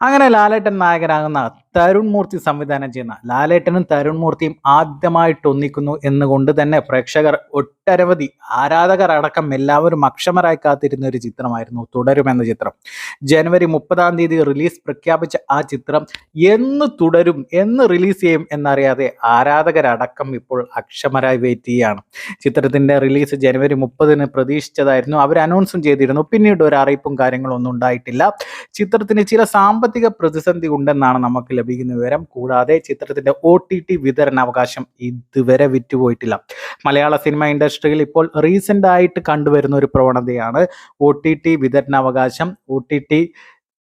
അങ്ങനെ ലാലേട്ടൻ നായകനാകുന്ന തരുൺ മൂർത്തി സംവിധാനം ചെയ്യുന്ന ലാലേട്ടനും തരുൺ മൂർത്തിയും ആദ്യമായിട്ട് ഒന്നിക്കുന്നു എന്നുകൊണ്ട് തന്നെ പ്രേക്ഷകർ ഒട്ടനവധി ആരാധകർ അടക്കം എല്ലാവരും അക്ഷമരായി കാത്തിരുന്ന ഒരു ചിത്രമായിരുന്നു തുടരും എന്ന ചിത്രം. ജനുവരി മുപ്പതാം തീയതി റിലീസ് പ്രഖ്യാപിച്ച ആ ചിത്രം എന്ന് തുടരും എന്ന് റിലീസ് ചെയ്യും എന്നറിയാതെ ആരാധകരടക്കം ഇപ്പോൾ അക്ഷമരായി വെയിറ്റ് ചെയ്യുകയാണ്. ചിത്രത്തിന്റെ റിലീസ് ജനുവരി മുപ്പതിന് പ്രതീക്ഷിച്ചതായിരുന്നു. അവർ അനൗൺസും ചെയ്തിരുന്നു. പിന്നീട് ഒരു അറിയിപ്പും കാര്യങ്ങളൊന്നും ഉണ്ടായിട്ടില്ല. ചിത്രത്തിന് ചില സാമ്പത്തിക പ്രതിസന്ധി ഉണ്ടെന്നാണ് നമുക്ക് ലഭിക്കുന്ന വിവരം കൂടാതെ ചിത്രത്തിന്റെ ഒ ടി ടി വിതരണാവകാശം ഇതുവരെ വിറ്റുപോയിട്ടില്ല. മലയാള സിനിമ ഇൻഡസ്ട്രിയിൽ ഇപ്പോൾ റീസെന്റ് ആയിട്ട് കണ്ടുവരുന്ന ഒരു പ്രവണതയാണ് ഒ ടി ടി വിതരണാവകാശം. ഒ ടി ടി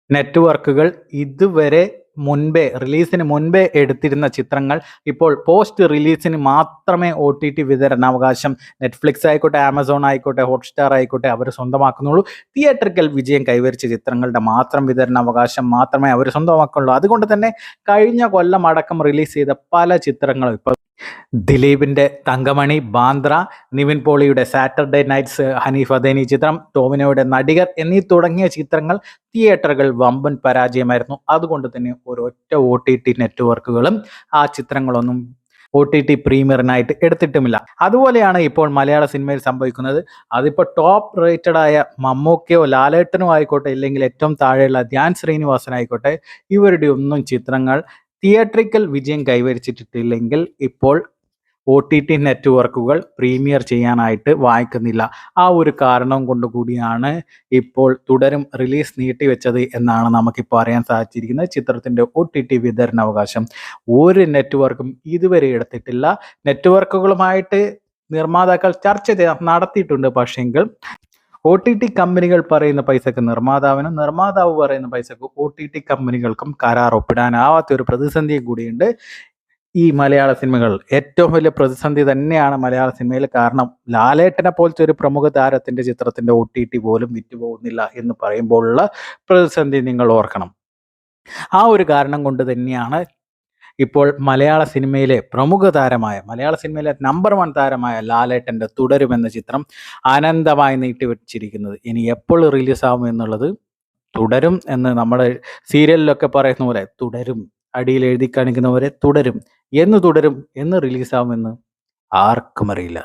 നെറ്റ്വർക്കുകൾ ഇതുവരെ മുൻപേ റിലീസിന് മുൻപേ എടുത്തിരുന്ന ചിത്രങ്ങൾ ഇപ്പോൾ പോസ്റ്റ് റിലീസിന് മാത്രമേ ഒ ടി ടി വിതരണാവകാശം നെറ്റ്ഫ്ലിക്സ് ആയിക്കോട്ടെ ആമസോൺ ആയിക്കോട്ടെ ഹോട്ട്സ്റ്റാർ ആയിക്കോട്ടെ അവർ സ്വന്തമാക്കുന്നുള്ളൂ. തിയേറ്ററിക്കൽ വിജയം കൈവരിച്ച ചിത്രങ്ങളുടെ മാത്രം വിതരണാവകാശം മാത്രമേ അവർ സ്വന്തമാക്കുള്ളൂ അതുകൊണ്ട് തന്നെ കഴിഞ്ഞ കൊല്ലം അടക്കം റിലീസ് ചെയ്ത പല ചിത്രങ്ങളും ഇപ്പോൾ ദിലീപിന്റെ തങ്കമണി ബാന്ദ്ര നിവിൻ പോളിയുടെ സാറ്റർഡേ നൈറ്റ്സ് ഹനീഫ് അദേനി ചിത്രം ടോമിനോയുടെ നടികർ എന്നീ തുടങ്ങിയ ചിത്രങ്ങൾ തിയേറ്ററുകൾ വമ്പൻ പരാജയമായിരുന്നു. അതുകൊണ്ട് തന്നെ ഒരൊറ്റ ഒ ടി ടി നെറ്റ്വർക്കുകളും ആ ചിത്രങ്ങളൊന്നും ഒ ടി ടി പ്രീമിയറിനായിട്ട് എടുത്തിട്ടുമില്ല. അതുപോലെയാണ് ഇപ്പോൾ മലയാള സിനിമയിൽ സംഭവിക്കുന്നത്. അതിപ്പോൾ ടോപ്പ് റേറ്റഡ് ആയ മമ്മൂക്കയോ ലാലേട്ടനോ ആയിക്കോട്ടെ ഇല്ലെങ്കിൽ ഏറ്റവും താഴെയുള്ള ധ്യാൻ ശ്രീനിവാസനായിക്കോട്ടെ ഇവരുടെ ഒന്നും ചിത്രങ്ങൾ തിയേറ്ററിക്കൽ വിജയം കൈവരിച്ചിട്ടില്ലെങ്കിൽ ഇപ്പോൾ ഒ ടി ടി നെറ്റ്വർക്കുകൾ പ്രീമിയർ ചെയ്യാനായിട്ട് വായിക്കുന്നില്ല. ആ ഒരു കാരണം കൊണ്ടുകൂടിയാണ് ഇപ്പോൾ തുടരും റിലീസ് നീട്ടിവെച്ചത് എന്നാണ് നമുക്കിപ്പോൾ അറിയാൻ സാധിച്ചിരിക്കുന്നത്. ചിത്രത്തിന്റെ ഒ ടി ടി വിതരണാവകാശം. ഒരു നെറ്റ്വർക്കും ഇതുവരെ എടുത്തിട്ടില്ല. നെറ്റ്വർക്കുകളുമായിട്ട് നിർമ്മാതാക്കൾ ചർച്ച നടത്തിയിട്ടുണ്ട്. പക്ഷേങ്കിൽ ഒ ടി ടി കമ്പനികൾ പറയുന്ന പൈസക്ക് നിർമ്മാതാവിനും നിർമ്മാതാവ് പറയുന്ന പൈസക്ക് ഒ ടി ടി കമ്പനികൾക്കും കരാർ ഒപ്പിടാനാവാത്ത ഒരു പ്രതിസന്ധിയും കൂടിയുണ്ട്. ഈ മലയാള സിനിമകൾ ഏറ്റവും വലിയ പ്രതിസന്ധി തന്നെയാണ് മലയാള സിനിമയിൽ കാരണം ലാലേട്ടനെ പോലത്തെ ഒരു പ്രമുഖ താരത്തിന്റെ ചിത്രത്തിന്റെ ഒ ടി ടി പോലും വിറ്റുപോകുന്നില്ല എന്ന് പറയുമ്പോഴുള്ള പ്രതിസന്ധി നിങ്ങൾ ഓർക്കണം. ആ ഒരു കാരണം കൊണ്ട് തന്നെയാണ് ഇപ്പോൾ മലയാള സിനിമയിലെ പ്രമുഖ താരമായ മലയാള സിനിമയിലെ നമ്പർ വൺ താരമായ ലാലേട്ടന്റെ തുടരുമെന്ന ചിത്രം അനന്തമായി നീട്ടിവെച്ചിരിക്കുന്നത്. ഇനി എപ്പോൾ റിലീസാവും എന്നുള്ളത് തുടരും എന്ന് നമ്മുടെ സീരിയലിലൊക്കെ പറയുന്ന പോലെ തുടരും. അടിയിൽ എഴുതി കാണിക്കുന്നവരെ തുടരും. എന്ന് തുടരും എന്ന് റിലീസാവുമെന്ന് ആർക്കും അറിയില്ല.